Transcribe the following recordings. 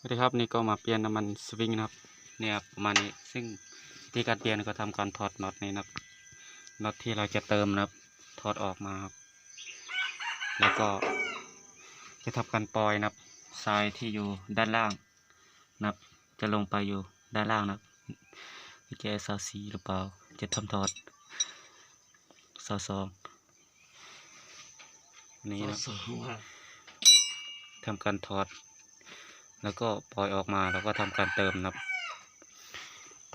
สวัสดีครับนี่ก็มาเปลี่ยนน้ำมันสวิงนะครับเนี่ยครับประมาณนี้ซึ่งที่การเปลี่ยนก็ทำการถอดน็อตนี้นะครับน็อตที่เราจะเติมนะครับถอดออกมาครับแล้วก็จะทำการปล่อยนะครับทรายที่อยู่ด้านล่างนะครับจะลงไปอยู่ด้านล่างนะครับแกซาซีหรือเปล่าจะทำถอดซาสองนี่นะครับสองว่าทำการถอด แล้วก็ปล่อยออกมาแล้วก็ทำการเติมนะครับ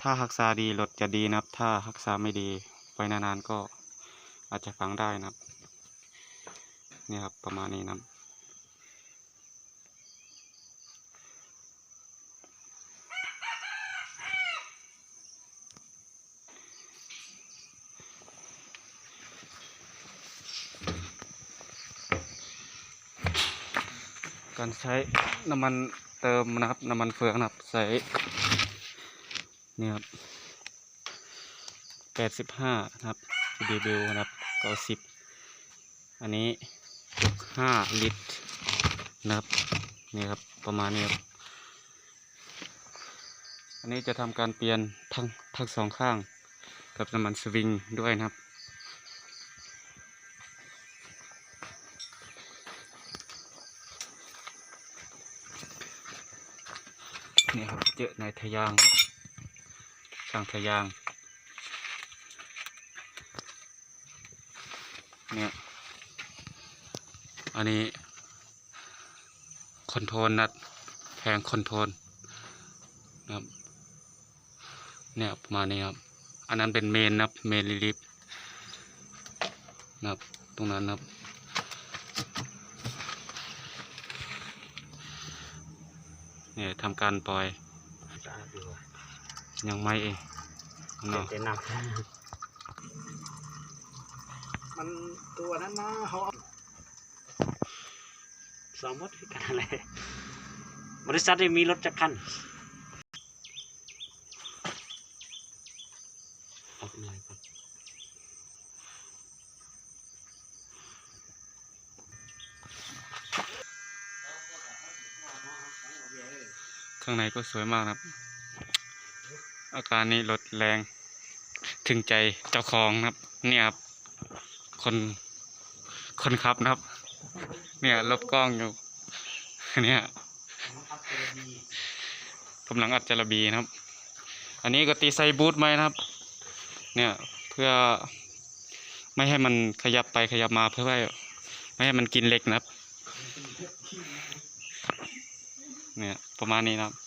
ถ้ารักษาดีรถจะดีนะครับ ถ้ารักษาไม่ดีไว้นานๆก็อาจจะพังได้นะครับ นี่ครับประมาณนี้นะครับการใช้น้ำมัน เติมนะครับน้ำมันเฟืองนะครับใส่เนี่ยครับแปดสิบห้านะครับ GBB นะครับเก้าสิบอันนี้จุกห้าลิตรนะครับนี่ครับประมาณนี้ครับอันนี้จะทำการเปลี่ยนทั้งทั้งสองข้างกับน้ำมันสวิงด้วยนะครับ นี่ครับเจอในทะยางครับช่างทะยางเนี่ยอันนี้คอนโทรลนัดแพงคอนโทรลนะครับเนี่ยประมาณนี้ครับ อันนั้นเป็นเมนนะครับเมนลิลิฟนะครับตรงนั้นนะครับ เนี่ยทำการปล่อย สะอาดอยู่ว่ะยังไม่เองเจ็เนาะบแต่หนักมันตัวนั้นนะเขาเอาสองมดคือกันอะไรบริษัทนี้มีรถจักรคันออกหน่อยครับ ข้างในก็สวยมากครับ อาการนี้รถแรง ถึงใจเจ้าของครับ เนี่ยครับ คนคนขับนะครับ เนี่ยลบกล้องอยู่ เนี่ยกำลังอัดจารบีนะครับ อันนี้ก็ตีไซบูทไหมนะครับ เนี่ยเพื่อไม่ให้มันขยับไปขยับมาเพื่อไม่ให้มันกินเหล็กนะครับ เนี่ยประมาณนี้นะครับ